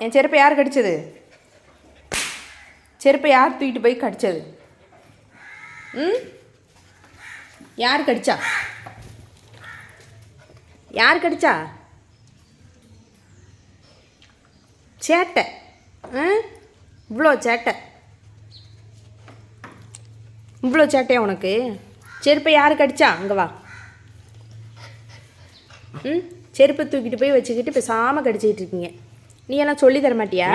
என் செருப்பை யார் கடிச்சது? செருப்பை யார் தூக்கிட்டு போய் கடிச்சது? ம்? யார் கடிச்சா? யார் கடிச்சா? சேட்டை. இவ்வளோ சேட்டை. இவ்வளோ சேட்டையா உனக்கு? செருப்பை யார் கடிச்சா? அங்கே வா. ம்? செருப்பை தூக்கிட்டு போய் வச்சுக்கிட்டு பேசாமல் கடிச்சிக்கிட்டு இருக்கீங்க. நீ எல்லாம் சொல்லி தர மாட்டியா?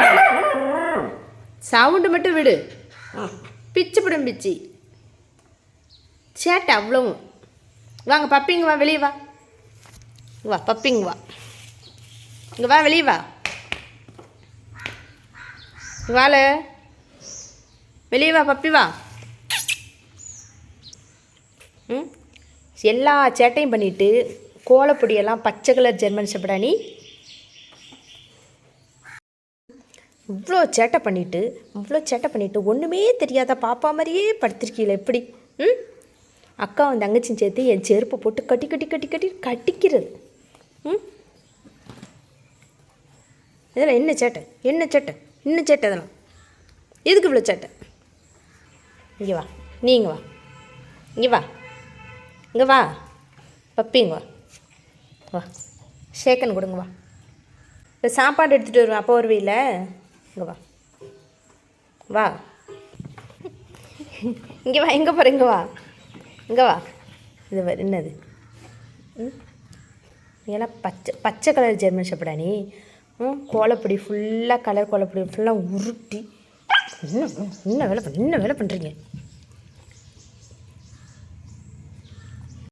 சவுண்டு மட்டும் விடு. பிச்சு பிடும் பிச்சு. சேட்டை அவ்வளவும். வாங்க பப்பிங்க வா வெளியே வா. வா பப்பிங்க வா. இங்கே வா வெளியே வா. வாழ வெளியே வா பப்பி வா. ம்? எல்லா சேட்டையும் பண்ணிட்டு கோலப்பொடியெல்லாம் பச்சை கலர் ஜெர்மன் சப்படா நீ? இவ்வளோ சேட்டை பண்ணிட்டு இவ்வளோ சேட்டை பண்ணிட்டு ஒன்றுமே தெரியாத பாப்பா மாதிரியே படுத்திருக்கீங்களே எப்படி? ம்? அக்கா வந்து தங்கச்சியும் சேர்த்து என் செருப்பை போட்டு கட்டி கட்டி கட்டி கட்டி கட்டிக்கிறது. ம்? இதெல்லாம் என்ன சேட்டை? என்ன சேட்டை? என்ன சேட்டை இதெல்லாம்? எதுக்கு இவ்வளோ சேட்டை? இங்கே வா. நீ இங்கே வா. இங்கே வா. இங்கே வா. பப்பிங்க வா. வா. ஷேக்கன் கொடுங்க வா. இப்போ சாப்பாடு எடுத்துகிட்டு வருவேன். அப்போ வருவீல்ல இங்கே வா. வா. இங்கே வா எங்கே போகிற இங்கே வா. இங்கே வா. இது என்னது? ம்? ஏன்னா பச்சை பச்சை கலர் ஜெர்மன் ஷெப்படா நீ? ம்? கோலப்பொடி ஃபுல்லாக கலர் கோலப்பொடி ஃபுல்லாக உருட்டி. என்ன என்ன வேலை பண்ண என்ன வேலை பண்ணுறீங்க